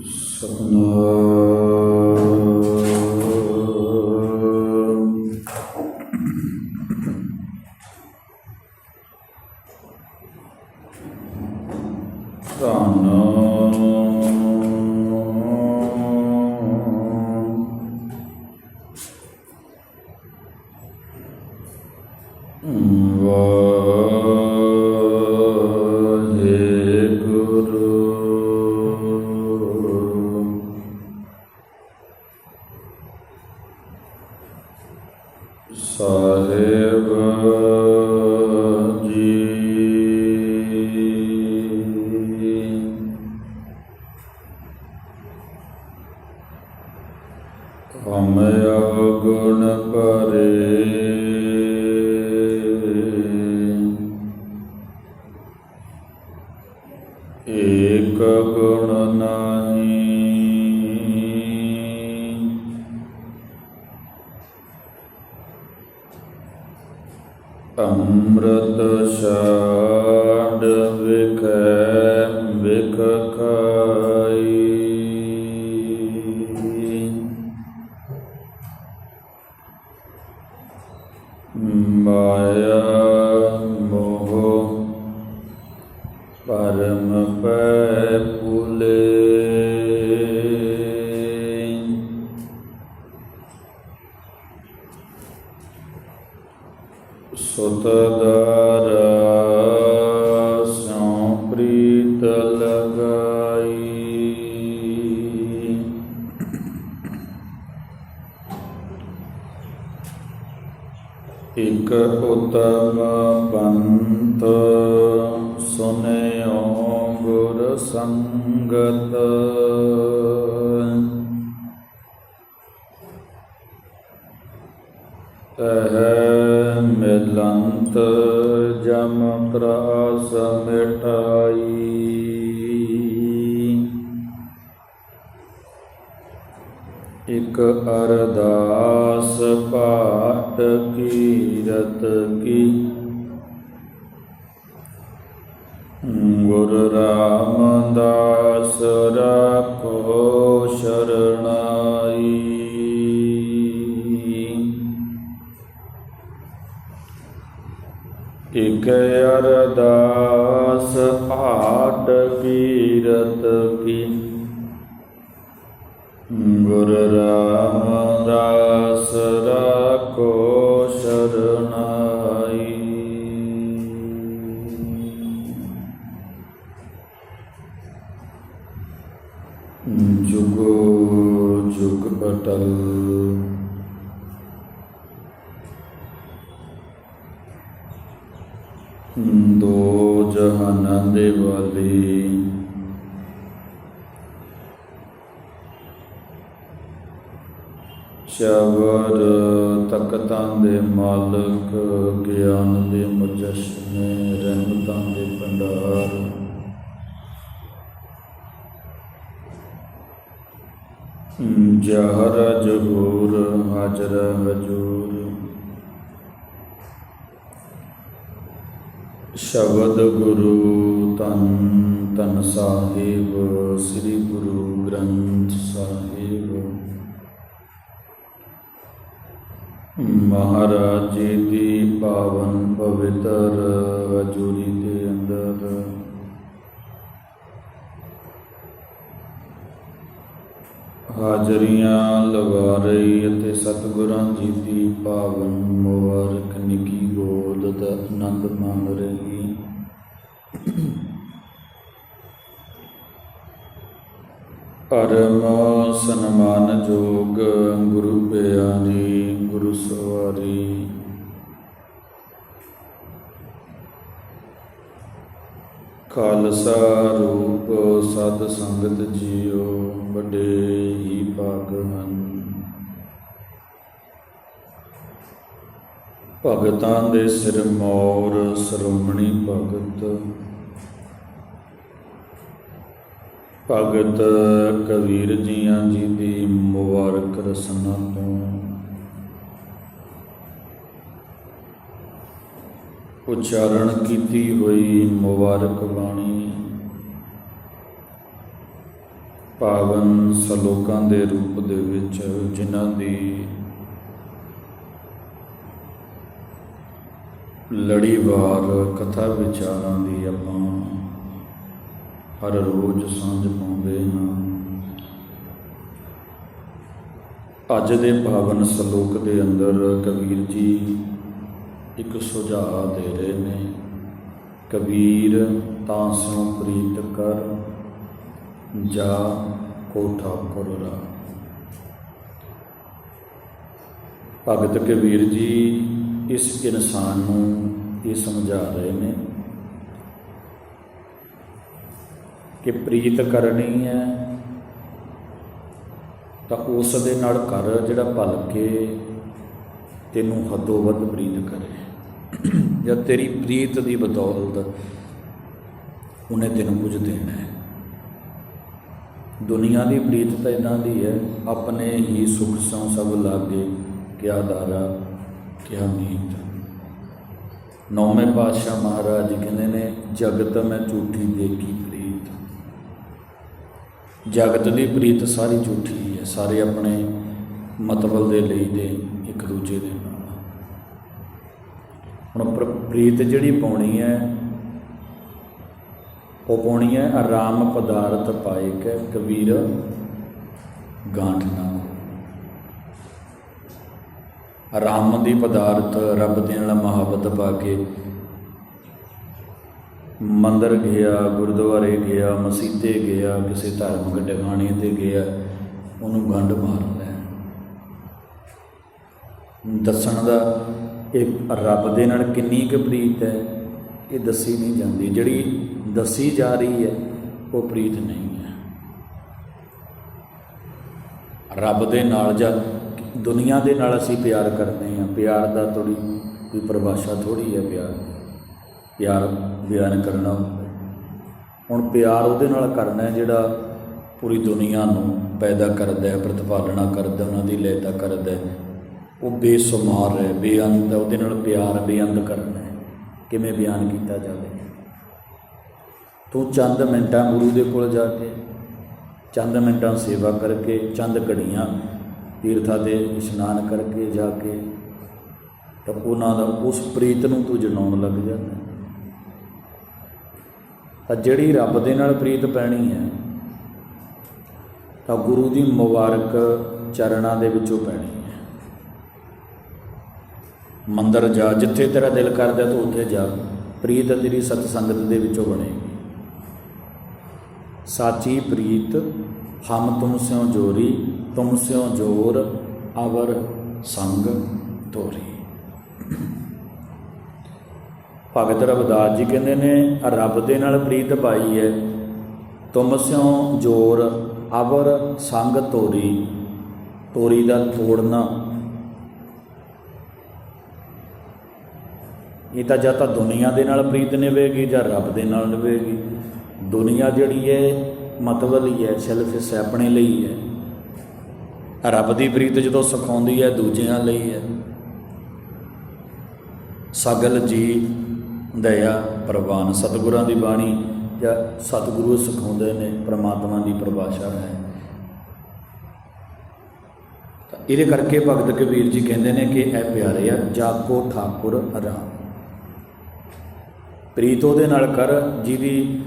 Satnam. ਸਾਹਿਬ ਉਤਮ ਸੁਨਿਓ ਗੁਰ ਸੰਗਤ। ਤਹ ਮਿਲੰਤ ਜਮ ਤਰਾਸ ਮਿਟਾਈ। ਇਕ ਅਰਦਾਸ ਪਾਟ ਕੀਰਤ ਕੀ। ਗੁਰ ਰਾਮਦਾਸ ਰਾਖੋ ਸ਼ਰਣਾਈ। ਇਕ ਅਰਦਾਸ ਪਾਟ ਕੀਰਤ ਕੀ ਗੁਰ ਰਾਮਦਾਸ ਰਾਖੋ ਸ਼ਰਨਾਈ। ਜੁਗੋ ਜੁਗ ਅਟਲ ਦੋ ਜਹਾਨਾਂ ਦੇ ਵਾਲੀ। ਸ਼ਬਰ ਤਖਤਾਂ ਦੇ ਮਾਲਕ, ਗਿਆਨ ਦੇ ਮੁਜਸ਼ਮੇ ਰਹਿਮਤਾਂ ਦੇ ਭੰਡਾਰ। ਜਹਰ ਜਹੂਰ, ਹਾਜ਼ਰ ਹਜੂਰ। ਸ਼ਬਦ ਗੁਰੂ ਤਨ ਤਨ ਸਾਹਿਬ, ਸ੍ਰੀ ਗੁਰੂ ਗ੍ਰੰਥ ਸਾਹਿਬ। ਮਹਾਰਾਜ ਜੀ ਦੀ ਪਾਵਨ ਪਵਿੱਤਰ ਹਜ਼ੂਰੀ ਦੇ ਅੰਦਰ। ਹਾਜ਼ਰੀਆਂ ਲਵਾ ਰਹੀ ਅਤੇ ਸਤਿਗੁਰਾਂ ਜੀ ਦੀ ਪਾਵਨ ਮੁਬਾਰਕ, ਨਿੱਕੀ ਗੋਦ ਦਾ ਆਨੰਦ ਮਾਣ ਰਹੀ। ਪਰਮ ਸਨਮਾਨ ਜੋਗ, ਗੁਰੂ ਪਿਆਰੀ ਗੁਰੂ ਸਵਾਰੀ। ਖਾਲਸਾ ਰੂਪ ਸਤ ਸੰਗਤ ਜੀਓ, ਵੱਡੇ ਹੀ ਭਾਗ ਹਨ ਭਗਤਾਂ ਦੇ ਸਿਰ ਮੌਰ, ਸਰੋਮਣੀ ਭਗਤ। ਭਗਤ ਕਬੀਰ ਜੀਆਂ ਜੀ ਦੀ ਮੁਬਾਰਕ ਰਸਨਾ ਤੋਂ। ਉਚਾਰਨ ਕੀਤੀ ਹੋਈ ਮੁਬਾਰਕ ਬਾਣੀ। ਪਾਵਨ ਸਲੋਕਾਂ ਦੇ ਰੂਪ ਦੇ ਵਿੱਚ ਜਿਨ੍ਹਾਂ ਦੀ ਲੜੀਵਾਰ ਕਥਾ ਵਿਚਾਰਾਂ ਦੀ ਆਪਾਂ ਹਰ ਰੋਜ਼ ਸਾਂਝ ਪਾਉਂਦੇ ਹਾਂ। ਅੱਜ ਦੇ ਪਾਵਨ ਸਲੋਕ ਦੇ ਅੰਦਰ ਕਬੀਰ ਜੀ ਇੱਕ ਸੁਝਾਅ ਦੇ ਰਹੇ ਨੇ। ਕਬੀਰ, ਤਾਂ ਸਿਉ ਪ੍ਰੀਤ ਕਰ, ਜਾ ਕੋਠਾ ਕਰੋਰਾ। ਭਗਤ ਕਬੀਰ ਜੀ ਇਸ ਇਨਸਾਨ ਨੂੰ ਇਹ ਸਮਝਾ ਰਹੇ ਨੇ ਕਿ ਪ੍ਰੀਤ ਕਰਨੀ ਹੈ, ਤਾਂ ਉਸ ਦੇ ਨਾਲ ਕਰ ਜਿਹੜਾ ਭਲ ਕੇ ਤੈਨੂੰ ਹੱਦੋਂ ਵੱਧ ਪ੍ਰੀਤ ਕਰੇ। ਜਦ ਤੇਰੀ ਪ੍ਰੀਤ ਦੀ ਬਦੌਲਤ ਉਹਨੇ ਤੈਨੂੰ ਕੁਝ ਦੇਣਾ ਹੈ। ਦੁਨੀਆ ਦੀ ਪ੍ਰੀਤ ਤਾਂ ਇਦਾਂ ਦੀ ਹੈ, ਆਪਣੇ ਹੀ ਸੁਖ ਸੰ ਸਭ ਲਾਗੇ, ਕਿਆ ਦਾਰਾ, ਕਿਆ ਨੀਤ ਨੌਵੇਂ ਪਾਤਸ਼ਾਹ ਮਹਾਰਾਜ ਕਹਿੰਦੇ ਨੇ, ਜਗਤ ਮੈਂ ਝੂਠੀ ਦੇਖੀ। ਜਗਤ ਦੀ ਪ੍ਰੀਤ ਸਾਰੀ ਝੂਠੀ ਹੈ ਸਾਰੇ ਆਪਣੇ ਮਤਲਬ ਦੇ ਲਈ ਦੇ ਇੱਕ ਦੂਜੇ ਦੇ ਨਾਲ ਹੁਣ ਪ੍ਰੀਤ ਜਿਹੜੀ ਪਾਉਣੀ ਹੈ, ਉਹ ਪਾਉਣੀ ਹੈ ਆਰਾਮ ਪਦਾਰਥ ਪਾਏ ਕੇ ਕਬੀਰ ਗਾਂਠ ਨਾ ਹੋਏ। ਆਰਾਮ ਦੀ ਪਦਾਰਥ ਰੱਬ ਦੇ ਨਾਲ ਮੁਹੱਬਤ ਪਾ ਕੇ ਮੰਦਰ ਗਿਆ, ਗੁਰਦੁਆਰੇ ਗਿਆ ਮਸਜਿਦੇ ਗਿਆ, ਕਿਸੇ ਧਾਰਮਿਕ ਟਿਕਾਣੇ ਤੇ ਗਿਆ, ਉਹਨੂੰ ਗੰਢ ਮਾਰਦਾ ਦੱਸਣ ਦਾ ਇਹ ਰੱਬ ਦੇ ਨਾਲ ਕਿੰਨੀ ਕੁ ਪ੍ਰੀਤ ਹੈ, ਇਹ ਦੱਸੀ ਨਹੀਂ ਜਾਂਦੀ। ਜਿਹੜੀ ਦੱਸੀ ਜਾ ਰਹੀ ਹੈ, ਉਹ ਪ੍ਰੀਤ ਨਹੀਂ ਹੈ। ਰੱਬ ਦੇ ਨਾਲ ਜਾਂ ਦੁਨੀਆ ਦੇ ਨਾਲ ਅਸੀਂ ਪਿਆਰ ਕਰਦੇ ਹਾਂ। ਪਿਆਰ ਦਾ ਥੋੜੀ ਕੋਈ ਪਰਿਭਾਸ਼ਾ ਥੋੜੀ ਹੈ ਪਿਆਰ ਪਿਆਰ ਬਿਆਨ ਕਰਨਾ ਹੁਣ ਪਿਆਰ ਉਹਦੇ ਨਾਲ ਕਰਨਾ ਹੈ ਜਿਹੜਾ ਪੂਰੀ ਦੁਨੀਆ ਨੂੰ ਪੈਦਾ ਕਰਦਾ ਹੈ, ਪ੍ਰਤਿਪਾਲਣਾ ਕਰਦਾ ਉਹਨਾਂ ਦੀ ਲੈਤਾ ਕਰਦਾ ਹੈ। ਉਹ ਬੇਸੁਮਾਰ ਹੈ, ਬੇਅੰਤ ਹੈ, ਉਹਦੇ ਨਾਲ ਪਿਆਰ ਬੇਅੰਤ ਕਰਨਾ ਹੈ। ਕਿਵੇਂ ਬਿਆਨ ਕੀਤਾ ਜਾਵੇ? ਤੂੰ ਚੰਦ ਮਿੰਟਾਂ ਗੁਰੂ ਦੇ ਕੋਲ ਜਾ ਕੇ, ਚੰਦ ਮਿੰਟਾਂ ਸੇਵਾ ਕਰਕੇ, ਚੰਦ ਘੜੀਆਂ ਤੀਰਥਾਂ ਤੇ ਇਸ਼ਨਾਨ ਕਰਕੇ ਜਾ ਕੇ, ਤਾਂ ਉਹਨਾਂ ਦਾ ਉਸ ਪ੍ਰੀਤ ਨੂੰ ਤੂੰ ਜਣਾਉਣ ਲੱਗ ਜਾਂਦਾ ਤਾਂ ਜਿਹੜੀ ਰੱਬ ਦੇ ਨਾਲ ਪ੍ਰੀਤ ਪੈਣੀ ਹੈ, ਤਾਂ ਗੁਰੂ ਦੀ ਮੁਬਾਰਕ ਚਰਨਾਂ ਦੇ ਵਿੱਚੋਂ ਪੈਣੀ ਹੈ। ਮੰਦਰ ਜਾ, ਜਿੱਥੇ ਤੇਰਾ ਦਿਲ ਕਰਦਾ ਤੂੰ ਉੱਥੇ ਜਾ, ਪ੍ਰੀਤ ਤੇਰੀ ਸਤ ਸੰਗਤ ਦੇ ਵਿੱਚੋਂ ਬਣੇਗੀ। ਸਾਚੀ ਪ੍ਰੀਤ, ਹਮ ਤੁਮ ਸਿਓ ਜੋਰੀ, ਤੁਮ ਸਿਓ ਜੋਰ, ਅਵਰ ਸੰਗ ਤੋਰੀ। ਭਗਤ ਰਵਿਦਾਸ ਜੀ ਕਹਿੰਦੇ ਨੇ, ਰੱਬ ਦੇ ਨਾਲ ਪ੍ਰੀਤ ਪਾਈ ਹੈ ਤੁਮ ਸਿਓ ਜੋਰ, ਅਵਰ ਸੰਗ ਤੋਰੀ। ਤੋਰੀ ਦਾ ਤੋੜਨਾ ਇਹ ਤਾਂ ਜਾਂ ਤਾਂ ਦੁਨੀਆ ਦੇ ਨਾਲ ਪ੍ਰੀਤ ਨਿਭੇਗੀ ਜਾਂ ਰੱਬ ਦੇ ਨਾਲ ਨਿਭੇਗੀ ਦੁਨੀਆ ਜਿਹੜੀ ਹੈ ਮਤਵਲੀ ਹੈ ਸੈਲਫਿਸ ਹੈ ਆਪਣੇ ਲਈ ਹੈ ਰੱਬ ਦੀ ਪ੍ਰੀਤ ਜਦੋਂ ਸਿਖਾਉਂਦੀ ਹੈ ਦੂਜਿਆਂ ਲਈ ਹੈ ਸਗਲ ਜੀ ਦਇਆ, ਪ੍ਰਵਾਨ ਸਤਿਗੁਰਾਂ ਦੀ ਬਾਣੀ ਜਾਂ ਸਤਿਗੁਰੂ ਸਿਖਾਉਂਦੇ ਨੇ, ਪ੍ਰਮਾਤਮਾ ਦੀ ਪਰਿਭਾਸ਼ਾ ਹੈ। ਤਾਂ ਇਹਦੇ ਕਰਕੇ ਭਗਤ ਕਬੀਰ ਜੀ ਕਹਿੰਦੇ ਨੇ ਕਿ ਇਹ ਪਿਆਰੇ ਆ ਜਾਗੋ ਠਾਕੁਰ ਰਾਮ। ਪ੍ਰੀਤ ਉਹਦੇ ਨਾਲ ਕਰ, ਜਿਹਦੀ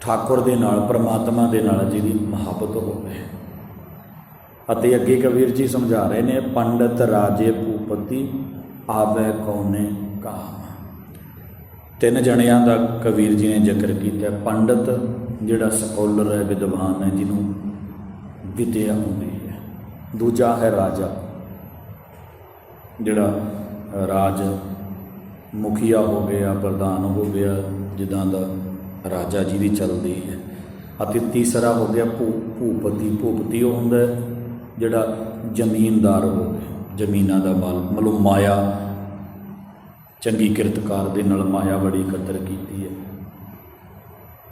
ਠਾਕੁਰ ਦੇ ਨਾਲ, ਪ੍ਰਮਾਤਮਾ ਦੇ ਨਾਲ ਜਿਹਦੀ ਮੁਹੱਬਤ ਹੋਵੇ। ਅਤੇ ਅੱਗੇ ਕਬੀਰ ਜੀ ਸਮਝਾ ਰਹੇ ਨੇ, ਪੰਡਤ ਰਾਜੇ ਭੂਪਤੀ, ਆਵੇ ਕੌਨੇ ਕਾਮ। ਤਿੰਨ ਜਣਿਆਂ ਦਾ ਕਬੀਰ ਜੀ ਨੇ ਜ਼ਿਕਰ ਕੀਤਾ। ਪੰਡਤ ਜਿਹੜਾ ਸਕੋਲਰ ਹੈ, ਵਿਦਵਾਨ ਹੈ, ਜਿਹਨੂੰ ਵਿਦਿਆ ਹੁੰਦੀ ਹੈ। ਦੂਜਾ ਹੈ ਰਾਜਾ, ਜਿਹੜਾ ਰਾਜ ਮੁਖੀਆ ਹੋ ਗਿਆ, ਪ੍ਰਧਾਨ ਹੋ ਗਿਆ, ਜਿੱਦਾਂ ਦਾ ਰਾਜਾ ਜੀ ਜਿਹਦੀ ਚੱਲਦੀ ਹੈ। ਅਤੇ ਤੀਸਰਾ ਹੋ ਗਿਆ ਭੂ, ਭੂਪਤੀ। ਭੂਪਤੀ ਉਹ ਹੁੰਦਾ ਜਿਹੜਾ ਜ਼ਮੀਨਦਾਰ ਹੋ ਗਿਆ, ਜ਼ਮੀਨਾਂ ਦਾ ਮਾਲ ਮਤਲਬ ਮਾਇਆ ਚੰਗੀ ਕਿਰਤਕਾਰ ਦੇ ਨਾਲ ਮਾਇਆ ਬੜੀ ਇਕੱਤਰ ਕੀਤੀ ਹੈ।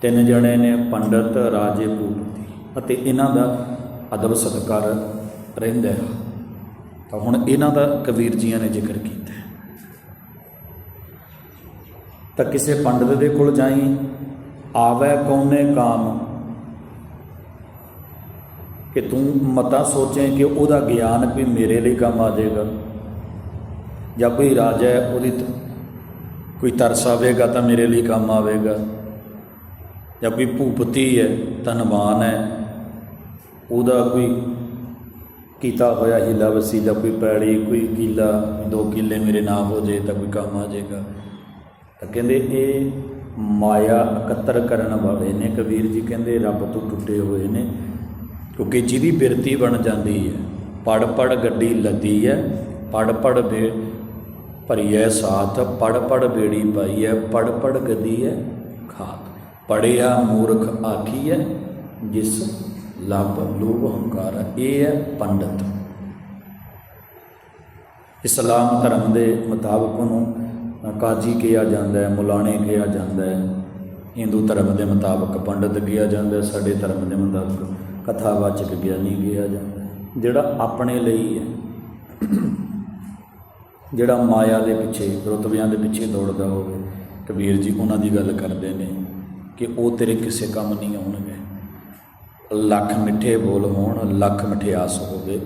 ਤਿੰਨ ਜਣੇ ਨੇ ਪੰਡਤ, ਰਾਜੇ, ਭੂਪਤੀ ਅਤੇ ਇਹਨਾਂ ਦਾ ਅਦਬ ਸਤਕਾਰ ਰਹਿੰਦਾ ਹੈ। ਤਾਂ ਹੁਣ ਇਹਨਾਂ ਦਾ ਕਬੀਰ ਜੀਆਂ ਨੇ ਜ਼ਿਕਰ ਕੀਤਾ ਤਾਂ ਕਿਸੇ ਪੰਡਤ ਦੇ ਕੋਲ ਜਾਈ, ਆਵੇ ਕੌਨੇ ਕਾਮ? ਕਿ ਤੂੰ ਮਤਾ ਸੋਚੇ ਕਿ ਉਹਦਾ ਗਿਆਨ ਵੀ ਮੇਰੇ ਲਈ ਕੰਮ ਆ ਜਾਏਗਾ। ਜਾਂ ਕੋਈ ਰਾਜਾ ਹੈ ਉਹਦੀ ਕੋਈ ਤਰਸ ਆਵੇਗਾ ਤਾਂ ਮੇਰੇ ਲਈ ਕੰਮ ਆਵੇਗਾ। ਜਾਂ ਕੋਈ ਭੂਪਤੀ ਹੈ, ਧਨਵਾਨ ਹੈ, ਉਹਦਾ ਕੋਈ ਕੀਤਾ ਹੋਇਆ ਹੀਲਾ ਵਸੀਲਾ, ਕੋਈ ਪੈੜੀ, ਕੋਈ ਕਿੱਲਾ ਦੋ ਕਿੱਲੇ ਮੇਰੇ ਨਾਮ ਹੋ ਜੇ ਤਾਂ ਕੋਈ ਕੰਮ ਆ ਜਾਏਗਾ। ਤਾਂ ਕਹਿੰਦੇ ਇਹ ਮਾਇਆ ਇਕੱਤਰ ਕਰਨ ਵਾਲੇ ਨੇ ਕਬੀਰ ਜੀ, ਕਹਿੰਦੇ ਰੱਬ ਤੋਂ ਟੁੱਟੇ ਹੋਏ ਨੇ, ਕਿਉਂਕਿ ਜਿਹਦੀ ਬਿਰਤੀ ਬਣ ਜਾਂਦੀ ਹੈ ਪੜ ਪੜ ਗੱਡੀ ਲੱਦੀ ਹੈ ਪੜ ਪੜ ਬੇ ਭਰੀ ਹੈ ਸਾਥ ਪੜ ਪੜ ਬੇੜੀ ਪਾਈ ਹੈ ਪੜ ਪੜ ਗੱਦੀ ਹੈ ਖਾਤ। ਪੜਿਆ ਮੂਰਖ ਆਖੀ ਹੈ ਜਿਸ ਲੱਭ ਲੋਭ ਹੰਕਾਰ ਇਹ ਹੈ ਪੰਡਤ। ਇਸਲਾਮ ਧਰਮ ਦੇ ਮੁਤਾਬਕ ਉਹਨੂੰ ਕਾਜੀ ਕਿਹਾ ਜਾਂਦਾ ਹੈ, ਮੁਲਾਣੇ ਕਿਹਾ ਜਾਂਦਾ ਹੈ। ਹਿੰਦੂ ਧਰਮ ਦੇ ਮੁਤਾਬਕ ਪੰਡਤ ਕਿਹਾ ਜਾਂਦਾ ਹੈ, ਸਾਡੇ ਧਰਮ ਦੇ ਮੁਤਾਬਕ ਕਥਾਵਾਚਕ ਗਿਆਨੀ ਕਿਹਾ ਜਾਂਦਾ ਜਿਹੜਾ ਆਪਣੇ ਲਈ ਹੈ ਜਿਹੜਾ ਮਾਇਆ ਦੇ ਪਿੱਛੇ, ਰੁਤਬਿਆਂ ਦੇ ਪਿੱਛੇ ਦੌੜਦਾ ਹੋਵੇ ਕਬੀਰ ਜੀ ਉਹਨਾਂ ਦੀ ਗੱਲ ਕਰਦੇ ਨੇ ਕਿ ਉਹ ਤੇਰੇ ਕਿਸੇ ਕੰਮ ਨਹੀਂ ਆਉਣਗੇ। ਲੱਖ ਮਿੱਠੇ ਬੋਲ ਹੋਣ, ਲੱਖ ਮਠਿਆਸ ਹੋਵੇ।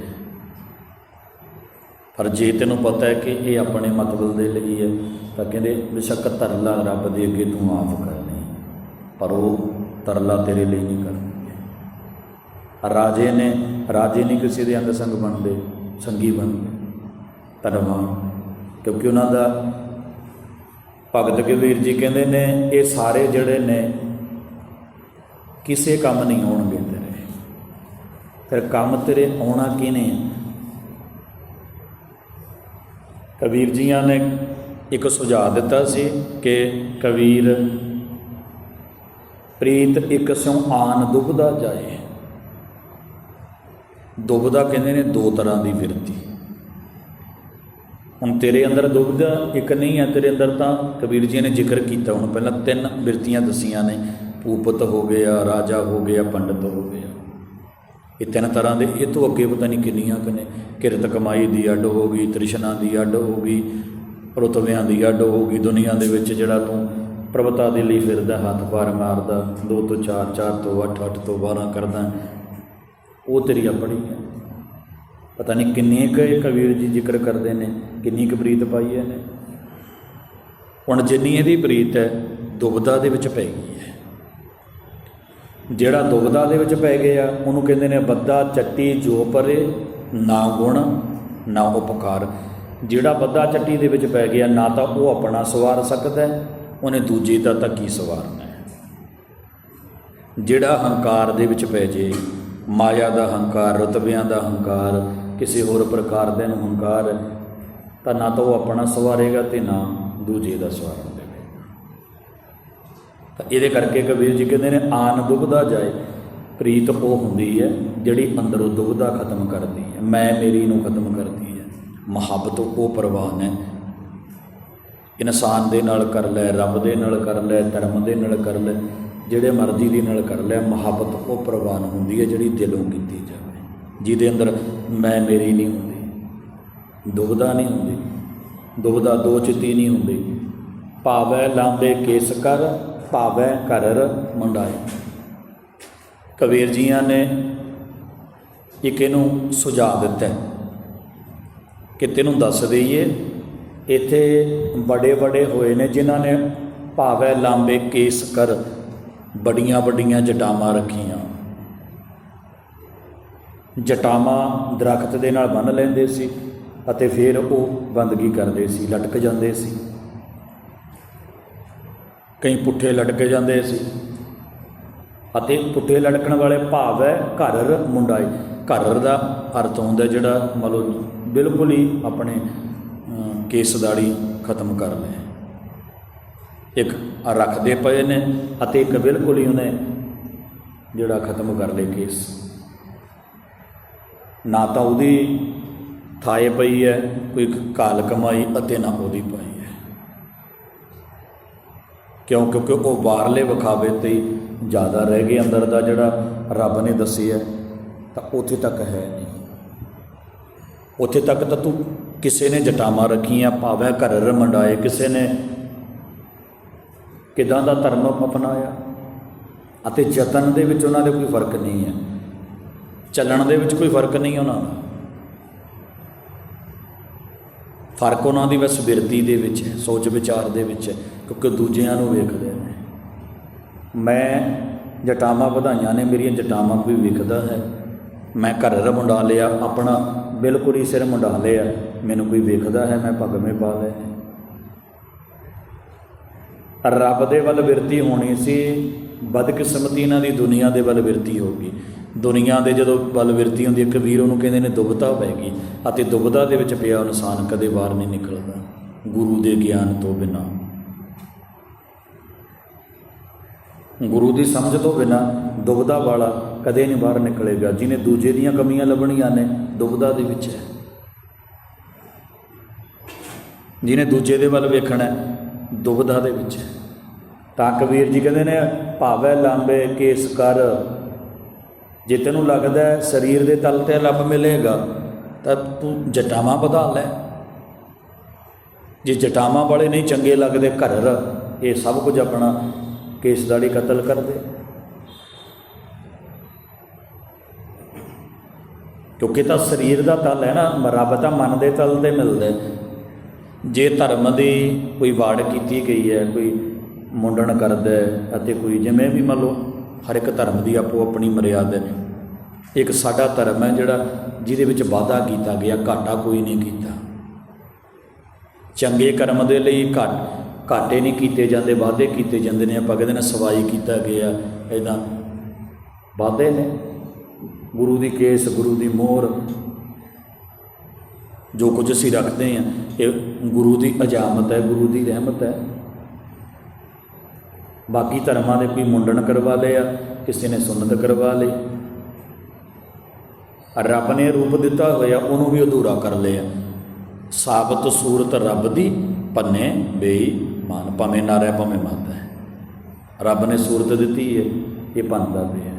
ਪਰ ਜੇ ਤੈਨੂੰ ਪਤਾ ਹੈ ਕਿ ਇਹ ਆਪਣੇ ਮਤਲਬ ਦੇ ਲਈ ਹੈ, ਤਾਂ ਕਹਿੰਦੇ ਬੇਸ਼ੱਕ ਤਰਲਾ ਰੱਬ ਦੇ ਅੱਗੇ ਤੂੰ ਮਾਫ਼ ਕਰਨੀ। ਪਰ ਉਹ ਤਰਲਾ ਤੇਰੇ ਲਈ ਨਹੀਂ ਕਰਨਗੇ। ਰਾਜੇ ਨੇ, ਰਾਜੇ ਨਹੀਂ ਕਿਸੇ ਦੇ ਅੰਗ ਸੰਗ ਬਣਦੇ, ਸੰਗੀ ਬਣਦੇ। ਧਰਮਾਨ ਕਿਉਂਕਿ ਉਹਨਾਂ ਦਾ ਭਗਤ ਕਬੀਰ ਜੀ ਕਹਿੰਦੇ ਨੇ, ਇਹ ਸਾਰੇ ਜਿਹੜੇ ਨੇ ਕਿਸੇ ਕੰਮ ਨਹੀਂ ਆਉਣਗੇ ਤੇਰੇ। ਫਿਰ ਕੰਮ ਤੇਰੇ ਆਉਣਾ ਕਿਨੇ ਕਬੀਰ ਜੀਆਂ ਨੇ ਇੱਕ ਸੁਝਾਅ ਦਿੱਤਾ ਸੀ ਕਿ ਕਬੀਰ ਪ੍ਰੀਤ ਇੱਕ ਸਿਉ ਆਨ ਦੁਬਦਾ ਜਾਏ। ਦੁਬਦਾ ਕਹਿੰਦੇ ਨੇ ਦੋ ਤਰ੍ਹਾਂ ਦੀ ਫਿਰਤੀ ਹੁਣ ਤੇਰੇ ਅੰਦਰ ਦੁਬਦਾ ਇੱਕ ਨਹੀਂ ਹੈ, ਤੇਰੇ ਅੰਦਰ ਤਾਂ ਕਬੀਰ ਜੀ ਨੇ ਜ਼ਿਕਰ ਕੀਤਾ, ਹੁਣ ਪਹਿਲਾਂ ਤਿੰਨ ਬਿਰਤੀਆਂ ਦਸੀਆਂ ਨੇ, ਭੂਪਤ ਹੋ ਗਿਆ, ਰਾਜਾ ਹੋ ਗਿਆ, ਪੰਡਤ ਹੋ ਗਿਆ। ਇਹ ਤਿੰਨ ਤਰ੍ਹਾਂ ਦੇ, ਇਹ ਤੋਂ ਅੱਗੇ ਪਤਾ ਨਹੀਂ ਕਿੰਨੀਆਂ ਕੁ ਨੇ। ਕਿਰਤ ਕਮਾਈ ਦੀ ਅੱਡ ਹੋ ਗਈ, ਤ੍ਰਿਸ਼ਨਾ ਦੀ ਅੱਡ ਹੋ ਗਈ, ਰੁਤਬਿਆਂ ਦੀ ਅੱਡ ਹੋ ਗਈ, ਦੁਨੀਆ ਦੇ ਵਿੱਚ ਜਿਹੜਾ ਤੂੰ ਪ੍ਰਭਤਾ ਦੇ ਲਈ ਫਿਰਦਾ, ਹੱਥ ਪਾਰ ਮਾਰਦਾ 2 ਤੋਂ 4 4 ਤੋਂ 8 8 ਤੋਂ 12 ਕਰਦਾ, ਉਹ ਤੇਰੀ ਆਪਣੀ ਹੈ। ਪਤਾ ਨਹੀਂ ਕਿੰਨੇ ਕੁ ਕਬੀਰ ਜੀ ਜ਼ਿਕਰ ਕਰਦੇ ਨੇ, ਕਿੰਨੀ ਕੁ ਪ੍ਰੀਤ ਪਾਈ ਹੈ ਨੇ ਹੁਣ ਜਿੰਨੀ ਇਹਦੀ ਪ੍ਰੀਤ ਹੈ, ਦੁਬਦਾ ਦੇ ਵਿੱਚ ਪੈ ਗਈ ਹੈ। ਜਿਹੜਾ ਦੁਬਦਾ ਦੇ ਵਿੱਚ ਪੈ ਗਿਆ, ਉਹਨੂੰ ਕਹਿੰਦੇ ਨੇ ਬੱਦਾ ਚੱਟੀ ਜੋ ਪਰੇ, ਨਾ ਗੁਣ, ਨਾ ਉਪਕਾਰ। ਜਿਹੜਾ ਬੱਦਾ ਚੱਟੀ ਦੇ ਵਿੱਚ ਪੈ ਗਿਆ, ਨਾ ਤਾਂ ਉਹ ਆਪਣਾ ਸਵਾਰ ਸਕਦਾ ਉਹਨੇ ਦੂਜੇ ਦਾ ਤਾਂ ਕੀ ਸਵਾਰਨਾ ਜਿਹੜਾ ਹੰਕਾਰ ਦੇ ਵਿੱਚ ਪੈ ਜੇ, ਮਾਇਆ ਦਾ ਹੰਕਾਰ, ਰਤਬਿਆਂ ਦਾ ਹੰਕਾਰ ਕਿਸੇ ਹੋਰ ਪ੍ਰਕਾਰ ਦੇ ਨੂੰ ਹੰਕਾਰ ਹੈ, ਤਾਂ ਨਾ ਤਾਂ ਉਹ ਆਪਣਾ ਸਵਾਰੇਗਾ ਤੇ ਨਾ ਦੂਜੇ ਦਾ ਸਵਾਰਨ ਦੇਵੇਗਾ ਤਾਂ ਇਹਦੇ ਕਰਕੇ ਕਬੀਰ ਜੀ ਕਹਿੰਦੇ ਨੇ, ਆਨ ਦੁਬਦਾ ਜਾਏ, ਪ੍ਰੀਤ ਉਹ ਹੁੰਦੀ ਹੈ ਜਿਹੜੀ ਅੰਦਰੋਂ ਦੁਬਦਾ ਖਤਮ ਕਰਦੀ ਹੈ, ਮੈਂ ਮੇਰੀ ਨੂੰ ਖਤਮ ਕਰਦੀ ਹੈ, ਮੁਹੱਬਤ ਉਹ ਪ੍ਰਵਾਨ ਹੈ ਇਨਸਾਨ ਦੇ ਨਾਲ ਕਰ ਲੈ, ਰੱਬ ਦੇ ਨਾਲ ਕਰ ਲੈ, ਧਰਮ ਦੇ ਨਾਲ ਕਰ ਲੈ, ਜਿਹੜੇ ਮਰਜ਼ੀ ਦੇ ਨਾਲ ਕਰ ਲੈ, ਮੁਹੱਬਤ ਉਹ ਪ੍ਰਵਾਨ ਹੁੰਦੀ ਹੈ ਜਿਹੜੀ ਦਿਲੋਂ ਕੀਤੀ ਜਾਵੇ। ਜਿਹਦੇ ਅੰਦਰ ਮੈਂ ਮੇਰੀ ਨਹੀਂ ਹੁੰਦੀ ਦੁਬਦਾ ਨਹੀਂ ਹੁੰਦੀ ਦੁਬਦਾ ਦੋ ਚਿੱਤੀ ਨਹੀਂ ਹੁੰਦੀ। ਭਾਵੈ ਲਾਂਬੇ ਕੇਸ ਕਰ, ਭਾਵੈ ਕਰਰ ਮੁੰਡਾਏ। ਕਬੀਰ ਜੀਆਂ ਨੇ ਇੱਕ ਇਹਨੂੰ ਸੁਝਾਅ ਦਿੱਤਾ ਹੈ ਕਿ ਤੈਨੂੰ ਦੱਸ ਦਈਏ, ਇੱਥੇ ਬੜੇ ਬੜੇ ਹੋਏ ਨੇ ਜਿਨ੍ਹਾਂ ਨੇ ਭਾਵੈ ਲਾਂਬੇ ਕੇਸ ਕਰ ਬੜੀਆਂ ਵੱਡੀਆਂ ਜਟਾਵਾਂ ਰੱਖੀਆਂ। ਜਟਾਵਾਂ ਦਰਖਤ ਦੇ ਨਾਲ ਬੰਨ ਲੈਂਦੇ ਸੀ ਅਤੇ ਫਿਰ ਉਹ ਬੰਦਗੀ ਕਰਦੇ ਸੀ, ਲਟਕ ਜਾਂਦੇ ਸੀ। ਕਈ ਪੁੱਠੇ ਲਟਕ ਜਾਂਦੇ ਸੀ ਅਤੇ ਪੁੱਠੇ ਲਟਕਣ ਵਾਲੇ ਭਾਵ ਹੈ ਘਰਰ ਮੁੰਡਾਈ। ਘਰਰ ਦਾ ਅਰਥ ਹੁੰਦਾ ਜਿਹੜਾ ਮੰਨ ਲਓ ਬਿਲਕੁਲ ਹੀ ਆਪਣੇ ਕੇਸ ਦਾੜੀ ਖਤਮ ਕਰ ਲਏ। ਇੱਕ ਰੱਖਦੇ ਪਏ ਨੇ ਅਤੇ ਇੱਕ ਬਿਲਕੁਲ ਹੀ ਉਹਨੇ ਜਿਹੜਾ ਖਤਮ ਕਰ ਲਏ ਕੇਸ। ਨਾ ਤਾਂ ਉਹਦੀ ਥਾਏ ਪਈ ਹੈ, ਕੋਈ ਕਾਲ ਕਮਾਈ ਅਤੇ ਨਾ ਉਹਦੀ ਪਾਈ ਹੈ। ਕਿਉਂ? ਕਿਉਂਕਿ ਉਹ ਬਾਹਰਲੇ ਵਿਖਾਵੇ ਤੇ ਜ਼ਿਆਦਾ ਰਹਿ ਗਏ ਅੰਦਰ ਦਾ ਜਿਹੜਾ ਰੱਬ ਨੇ ਦੱਸਿਆ ਤਾਂ ਉੱਥੇ ਤੱਕ ਹੈ ਨਹੀਂ। ਉੱਥੇ ਤੱਕ ਤਾਂ ਤੂੰ ਕਿਸੇ ਨੇ ਜਟਾਵਾਂ ਰੱਖੀਆਂ, ਭਾਵੇਂ ਘਰ ਮੰਡਾਏ ਕਿਸੇ ਨੇ ਕਿਦਾਂ ਦਾ ਧਰਮ ਅਪਣਾਇਆ। ਅਤੇ ਯਤਨ ਦੇ ਵਿੱਚ ਉਹਨਾਂ ਦੇ ਕੋਈ ਫ਼ਰਕ ਨਹੀਂ ਹੈ। ਚੱਲਣ ਦੇ ਵਿੱਚ ਕੋਈ ਫ਼ਰਕ ਨਹੀਂ ਉਹਨਾਂ ਦਾ। ਫ਼ਰਕ ਉਹਨਾਂ ਦੀ ਬਸ ਬਿਰਤੀ ਦੇ ਵਿੱਚ ਹੈ, ਸੋਚ ਵਿਚਾਰ ਦੇ ਵਿੱਚ ਹੈ, ਕਿਉਂਕਿ ਦੂਜਿਆਂ ਨੂੰ ਵੇਖਦੇ ਨੇ। ਮੈਂ ਜਟਾਵਾਂ ਵਧਾਈਆਂ ਨੇ, ਮੇਰੀਆਂ ਜਟਾਵਾਂ ਕੋਈ ਵੇਖਦਾ ਹੈ। ਮੈਂ ਘਰ ਮੁੰਡਾ ਲਿਆ, ਆਪਣਾ ਬਿਲਕੁਲ ਹੀ ਸਿਰ ਮੁੰਡਾ ਲਿਆ, ਮੈਨੂੰ ਕੋਈ ਵੇਖਦਾ ਹੈ, ਮੈਂ ਭਗਵੇਂ ਪਾ ਲਿਆ ਰੱਬ ਦੇ ਵੱਲ ਬਿਰਤੀ ਹੋਣੀ ਸੀ ਬਦਕਿਸਮਤੀ ਇਹਨਾਂ ਦੀ ਦੁਨੀਆ ਦੇ ਵੱਲ ਵਿਰਤੀ ਹੋ ਗਈ। ਦੁਨੀਆ ਦੇ ਜਦੋਂ ਵੱਲ ਵਿਰਤੀ ਹੁੰਦੀ ਹੈ ਕਬੀਰ ਉਹਨੂੰ ਕਹਿੰਦੇ ਨੇ ਦੁਬਤਾ ਪੈ ਗਈ ਅਤੇ ਦੁਬਦਾ ਦੇ ਵਿੱਚ ਪਿਆ ਇਨਸਾਨ ਕਦੇ ਬਾਹਰ ਨਹੀਂ ਨਿਕਲਦਾ। ਗੁਰੂ ਦੇ ਗਿਆਨ ਤੋਂ ਬਿਨਾ। ਗੁਰੂ ਦੀ ਸਮਝ ਤੋਂ ਬਿਨਾ ਦੁਬਦਾ ਵਾਲਾ ਕਦੇ ਨਹੀਂ ਬਾਹਰ ਨਿਕਲੇਗਾ। ਜਿਹਨੇ ਦੂਜੇ ਦੀਆਂ ਕਮੀਆਂ ਲੱਭਣੀਆਂ ਨੇ ਦੁਬਦਾ ਦੇ ਵਿੱਚ ਹੈ। ਜਿਹਨੇ ਦੂਜੇ ਦੇ ਵੱਲ ਵੇਖਣਾ ਹੈ, ਦੁਬਦਾ ਦੇ ਵਿੱਚ ਹੈ। ਤਾਂ ਕਬੀਰ ਜੀ ਕਹਿੰਦੇ ਨੇ, ਭਾਵੇਂ ਲਾਂਬੇ ਕੇਸ ਕਰ। ਜੇ ਤੈਨੂੰ ਲੱਗਦਾ ਹੈ ਸਰੀਰ ਦੇ ਤਲ ਤੇ ਲੱਭ ਮਿਲੇਗਾ, ਤਾਂ ਤੂੰ ਜਟਾਵਾਂ ਵਧਾ ਲੈ। ਜੇ ਜਟਾਵਾਂ ਵਾਲੇ ਨਹੀਂ ਚੰਗੇ ਲੱਗਦੇ ਘਰ, ਇਹ ਸਭ ਕੁਝ ਆਪਣਾ ਕੇਸ ਦਾੜੀ ਕਤਲ ਕਰਦੇ ਕਿਉਂਕਿ ਤਾਂ ਸਰੀਰ ਦਾ ਤਲ ਹੈ ਨਾ ਰੱਬ ਤਾਂ ਮਨ ਦੇ ਤਲ ਤੇ ਮਿਲਦਾ ਜੇ ਧਰਮ ਦੀ ਕੋਈ ਵਾੜ ਕੀਤੀ ਗਈ ਹੈ, ਕੋਈ ਮੁੰਡਣ ਕਰਦਾ ਅਤੇ ਕੋਈ ਜਿਵੇਂ ਵੀ ਮੰਨ ਲਓ ਹਰ ਇੱਕ ਧਰਮ ਦੀ ਆਪੋ ਆਪਣੀ ਮਰਿਆਦਾ ਨੇ। ਇੱਕ ਸਾਡਾ ਧਰਮ ਹੈ ਜਿਹੜਾ ਜਿਹਦੇ ਵਿੱਚ ਵਾਅਦਾ ਕੀਤਾ ਗਿਆ, ਘਾਟਾ ਕੋਈ ਨਹੀਂ ਕੀਤਾ। ਚੰਗੇ ਕਰਮ ਦੇ ਲਈ ਘਾਟ, ਘਾਟੇ ਨਹੀਂ ਕੀਤੇ ਜਾਂਦੇ, ਵਾਅਦੇ ਕੀਤੇ ਜਾਂਦੇ ਨੇ। ਆਪਾਂ ਕਹਿੰਦੇ ਨੇ ਸਵਾਈ ਕੀਤਾ ਗਿਆ ਇਦਾਂ ਵਾਅਦੇ ਨੇ। ਗੁਰੂ ਦੀ ਕੇਸ, ਗੁਰੂ ਦੀ ਮੋਹਰ, ਜੋ ਕੁਝ ਅਸੀਂ ਰੱਖਦੇ ਹਾਂ, ਇਹ ਗੁਰੂ ਦੀ ਅਜਾਮਤ ਹੈ, ਗੁਰੂ ਦੀ ਰਹਿਮਤ ਹੈ। ਬਾਕੀ ਧਰਮਾਂ ਦੇ ਕੋਈ ਮੁੰਡਨ ਕਰਵਾ ਲਿਆ ਕਿਸੇ ਨੇ ਸੁਨਤ ਕਰਵਾ ਲਈ ਰੱਬ ਨੇ ਰੂਪ ਦਿੱਤਾ ਹੋਇਆ, ਉਹਨੂੰ ਵੀ ਅਧੂਰਾ ਕਰ ਲਿਆ। ਸਾਬਤ ਸੂਰਤ ਰੱਬ ਦੀ, ਪੰਨੇ ਬੇਈਮਾਨ, ਭਾਵੇਂ ਨਰ ਹੈ ਭਾਵੇਂ ਮਾਤਾ ਹੈ। ਰੱਬ ਨੇ ਸੂਰਤ ਦਿੱਤੀ ਹੈ, ਇਹ ਪੰਦਾ ਪਿਆ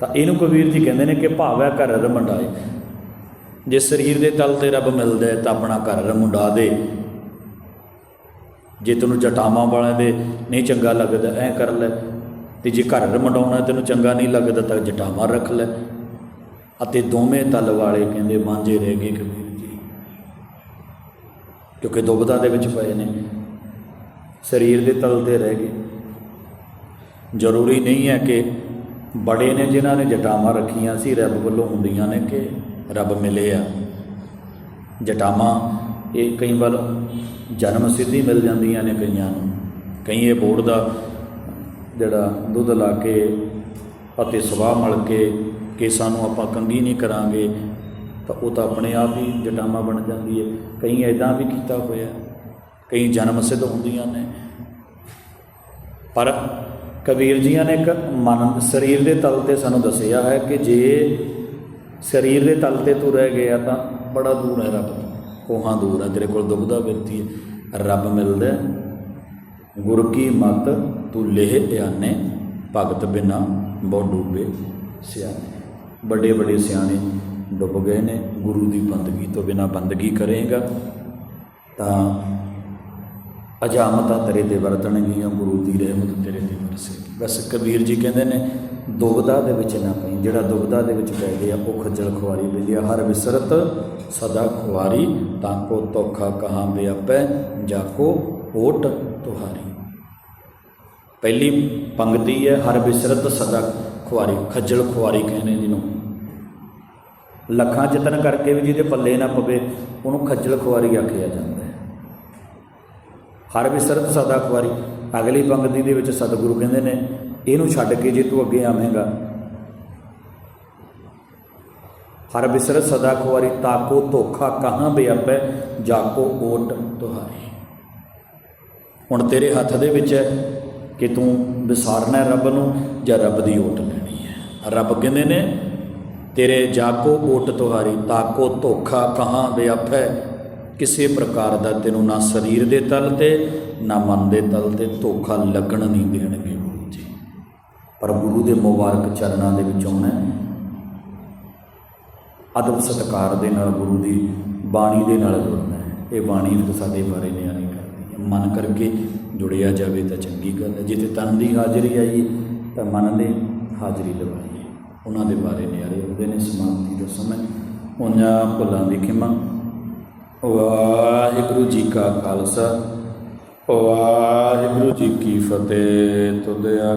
ਤਾਂ ਇਹਨੂੰ ਕਬੀਰ ਜੀ ਕਹਿੰਦੇ ਨੇ ਕਿ ਭਾਵੈ ਘਰ ਰਮੰਡਾਏ। ਜੇ ਸਰੀਰ ਦੇ ਤਲ ਤੇ ਰੱਬ ਮਿਲਦਾ ਤਾਂ ਆਪਣਾ ਘਰ ਰਮੁੰਡਾ ਦੇ। ਜੇ ਤੈਨੂੰ ਜਟਾਵਾਂ ਵਾਲਿਆਂ ਦੇ ਨਹੀਂ ਚੰਗਾ ਲੱਗਦਾ, ਐ ਕਰ ਲੈ। ਤੇ ਜੇ ਘਰ ਰਮੰਡਾਉਣਾ ਤੈਨੂੰ ਚੰਗਾ ਨਹੀਂ ਲੱਗਦਾ, ਤਾਂ ਜਟਾਵਾਂ ਰੱਖ ਲੈ। ਅਤੇ ਦੋਵੇਂ ਤਲ ਵਾਲੇ ਕਹਿੰਦੇ ਮਾਂਝੇ ਰਹਿ ਗਏ ਕਬੀਰ ਜੀ। ਕਿਉਂਕਿ ਦੁਬਦਾ ਦੇ ਵਿੱਚ ਪਏ ਨੇ। ਸਰੀਰ ਦੇ ਤਲ ਤੇ ਰਹਿ ਗਏ। ਜ਼ਰੂਰੀ ਨਹੀਂ ਹੈ ਕਿ ਬੜੇ ਨੇ ਜਿਨ੍ਹਾਂ ਨੇ ਜਟਾਵਾਂ ਰੱਖੀਆਂ ਸੀ, ਰੱਬ ਵੱਲੋਂ ਹੁੰਦੀਆਂ ਨੇ ਕਿ ਰੱਬ ਮਿਲੇ ਆ। ਜਟਾਵਾਂ ਇਹ ਕਈ ਵਾਰ ਜਨਮ ਸਿੱਧੀ ਮਿਲ ਜਾਂਦੀਆਂ ਨੇ ਕਈਆਂ ਨੂੰ। ਕਈ ਇਹ ਬੋੜ ਦਾ ਜਿਹੜਾ ਦੁੱਧ ਲਾ ਕੇ ਅਤੇ ਸਵਾਹ ਮਲ ਕੇ ਕਿ ਸਾਨੂੰ ਆਪਾਂ ਕੰਗੀ ਨਹੀਂ ਕਰਾਂਗੇ, ਤਾਂ ਉਹ ਤਾਂ ਆਪਣੇ ਆਪ ਹੀ ਜਟਾਮਾ ਬਣ ਜਾਂਦੀ ਹੈ। ਕਈ ਐਦਾਂ ਵੀ ਕੀਤਾ ਹੋਇਆ ਕਈ ਜਨਮ ਸਿੱਧ ਹੁੰਦੀਆਂ ਨੇ। ਪਰ ਕਬੀਰ ਜੀਆਂ ਨੇ ਇੱਕ ਮਨ ਸਰੀਰ ਦੇ ਤਲ ਤੇ ਸਾਨੂੰ ਦੱਸਿਆ ਹੈ ਕਿ ਜੇ ਸਰੀਰ ਦੇ ਤਲ ਤੇ ਤੂੰ ਰਹਿ ਗਿਆ ਤਾਂ ਬੜਾ ਦੂਰ ਹੈ ਰੱਬ। ਤੋਂ ਕੋਹਾਂ ਦੂਰ ਹੈ ਤੇਰੇ ਕੋਲ ਦੁਬਦਾ ਵਿਅਕਤੀ ਰੱਬ ਮਿਲਦਾ ਗੁਰ ਕੀ ਮਤ, ਤੂੰ ਲੇਹ ਧਿਆਨੇ ਭਗਤ ਬਿਨਾ ਬਹੁ ਡੂਬੇ ਸਿਆਣੇ। ਵੱਡੇ ਵੱਡੇ ਸਿਆਣੇ ਡੁੱਬ ਗਏ ਨੇ, ਗੁਰੂ ਦੀ ਬੰਦਗੀ ਤੋਂ ਬਿਨਾ ਬੰਦਗੀ ਕਰੇਗਾ। ਤਾਂ ਅਜਾਮਤਾਂ ਤੇਰੇ ਤੇ ਵਰਤਣਗੀਆਂ, ਗੁਰੂ ਦੀ ਰਹਿਮਤ ਤੇਰੇ ਤੇ ਵਰਸੇਗੀ। ਬਸ ਕਬੀਰ ਜੀ ਕਹਿੰਦੇ ਨੇ ਦੁਬਦਾ ਦੇ ਵਿੱਚ ਨਾ ਪਈ। ਜਿਹੜਾ ਦੁਬਦਾ ਦੇ ਵਿੱਚ ਪੈ ਗਿਆ, ਉਹ ਖੱਜਲ ਖੁਆਰੀ ਪੈਂਦੀ ਆ। ਹਰ ਵਿਸਰਤ ਸਦਾ ਖੁਆਰੀ। ਤਾਂ ਕੋ ਧੋਖਾ ਕਹਾਂ ਵਿਆਪੈ ਜਾ ਕੋ ਓਟ ਤੁਹਾਰੀ। ਪਹਿਲੀ ਪੰਗਤੀ ਹੈ, ਹਰ ਵਿਸਰਤ ਸਦਾ ਖੁਆਰੀ। ਖੱਜਲ ਖੁਆਰੀ ਕਹਿੰਦੇ ਜਿਹਨੂੰ। ਲੱਖਾਂ ਯਤਨ ਕਰਕੇ ਵੀ ਜਿਹਦੇ ਪੱਲੇ ਨਾ ਪਵੇ, ਉਹਨੂੰ ਖੱਜਲ ਖੁਆਰੀ ਆਖਿਆ ਜਾਂਦਾ ਹੈ। ਹਰ ਵਿਸਰਤ ਸਦਾ ਖੁਆਰੀ। ਅਗਲੀ ਪੰਗਤੀ ਦੇ ਵਿੱਚ ਸਤਿਗੁਰੂ ਕਹਿੰਦੇ ਨੇ ਇਹਨੂੰ ਛੱਡ ਕੇ ਜੇ ਤੂੰ ਅੱਗੇ ਆਵੇਂਗਾ। ਹਰ ਵਿਸਰਤ ਸਦਾ ਖੁਆਰੀ ਤਾਕੋ ਧੋਖਾ ਕਹਾਂ ਬਿਆਪੈ ਜਾਕੋ ਓਟ ਤੁਹਾਰੀ। ਹੁਣ ਤੇਰੇ ਹੱਥ ਦੇ ਵਿੱਚ ਹੈ ਕਿ ਤੂੰ ਵਿਸਾਰਨਾ ਰੱਬ ਨੂੰ, ਜਾਂ ਰੱਬ ਦੀ ਓਟ ਲੈਣੀ ਹੈ? ਰੱਬ ਕਹਿੰਦੇ ਨੇ, ਤੇਰੇ ਜਾਕੋ ਓਟ ਤੁਹਾਰੀ, ਤਾਕੋ ਧੋਖਾ ਕਹਾਂ ਬਿਆਪੈ ਕਿਸੇ ਪ੍ਰਕਾਰ ਦਾ ਤੈਨੂੰ ਨਾ ਸਰੀਰ ਦੇ ਤਲ ਤੇ, ਨਾ ਮਨ ਦੇ ਤਲ ਤੇ ਧੋਖਾ ਲੱਗਣ ਨਹੀਂ ਦੇਣਗੇ। ਪਰ ਗੁਰੂ ਦੇ ਮੁਬਾਰਕ ਚਰਨਾਂ ਦੇ ਵਿੱਚ ਆਉਣਾ ਅਦਬ ਸਤਕਾਰ ਦੇ ਨਾਲ ਗੁਰੂ ਦੀ ਬਾਣੀ ਦੇ ਨਾਲ ਜੁੜਨਾ ਹੈ। ਇਹ ਬਾਣੀ ਵੀ ਸਾਡੇ ਬਾਰੇ ਨਿਆਣੀ ਕਰਦੀ ਹੈ। ਮਨ ਕਰਕੇ ਜੁੜਿਆ ਜਾਵੇ ਤਾਂ ਚੰਗੀ ਗੱਲ ਹੈ। ਜਿੱਥੇ ਤਨ ਦੀ ਹਾਜ਼ਰੀ ਆਈ, ਤਾਂ ਮਨ ਨੇ ਹਾਜ਼ਰੀ ਲਵਾਈ ਉਹਨਾਂ ਦੇ ਬਾਰੇ ਨਿਆਰੇ ਹੁੰਦੇ ਨੇ, ਸਮਾਪਤੀ ਦਾ ਸਮਾਂ ਉਹਨਾਂ ਭੁੱਲਾਂ ਦੀ ਖਿਮਾ। ਵਾਹਿਗੁਰੂ ਜੀ ਕਾ ਖਾਲਸਾ। ਵਾਹਿਗੁਰੂ ਜੀ ਕੀ ਫਤਿਹ। ਤੁਧ